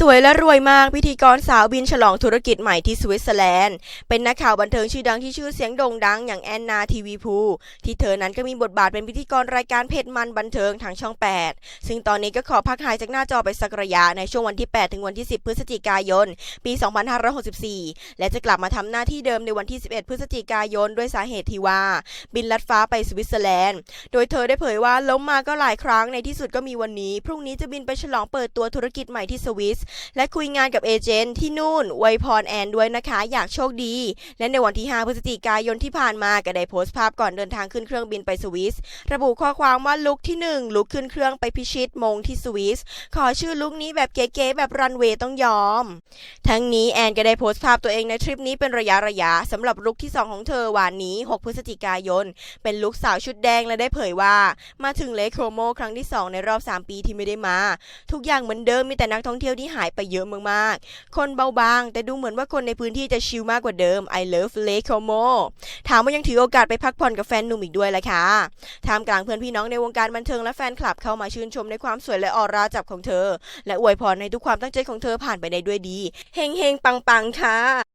สวยและรวยมากพิธีกรสาวบินฉลองธุรกิจใหม่ที่สวิตเซอร์แลนด์ เป็นนักข่าวบันเทิงชื่อดังที่ชื่อเสียงโด่งดังอย่างแอนนาทีวีพูที่เธอนั้นก็มีบทบาทเป็นพิธีกรรายการเพจมันบันเทิงทางช่อง 8 ซึ่งตอนนี้ก็ขอพักหายจากหน้าจอไปสักระยะในช่วงวันที่ 8 ถึงวันที่ 10 พฤศจิกายน ปี 2564 และจะกลับมาทำหน้าที่เดิมในวันที่ 11 พฤศจิกายน ด้วยสาเหตุที่ว่า บินลัดฟ้าไปสวิตเซอร์แลนด์ โดยเธอได้เผยว่าล้มมาก็หลายครั้งในที่สุดก็มีวันนี้ พรุ่งนี้จะบินไปฉลองเปิดตัวธุรกิจใหม่ที่สวิสและคุยงานกับเอเจนต์ที่นู่นไวยพรแอนด้วยนะคะ อยากโชคดี และในวันที่ 5 พฤศจิกายนที่ผ่านมาก็ได้โพสต์ภาพก่อนเดินทางขึ้นเครื่องบินไปสวิส ระบุข้อความว่าลุกที่ 1 ลุกขึ้นเครื่องไปพิชิตมงที่สวิส ขอชื่อลุกนี้แบบเก๋ๆแบบรันเวย์ต้องยอม ทั้งนี้แอนก็ได้โพสต์ภาพตัวเองในทริปนี้เป็นระยะระยะสำหรับลุกที่ 2 ของเธอวันนี้ 6 พฤศจิกายน เป็นลุกสาวชุดแดงและได้เผยว่า มาถึงเลคโครโมครั้งที่ 2 ในรอบ 3 ปีที่ไม่ได้มา ทุกอย่างเหมือนเดิมมีแต่นักท่องเที่ยวที่หายไปเยอะมากๆ คนเบาบาง แต่ดูเหมือนว่าคนในพื้นที่จะชิลมากกว่าเดิม I love Lake Como ถามว่ายังถือโอกาสไปพักผ่อนกับแฟนหนุ่มอีกด้วยละค่ะท่ามกลางเพื่อนพี่น้องในวงการบันเทิงและแฟนคลับเข้ามาชื่นชมในความสวยและออร่าจับของเธอ และอวยพรในทุกความตั้งใจของเธอผ่านไปได้ด้วยดีเฮงเฮงๆปังปังๆค่ะ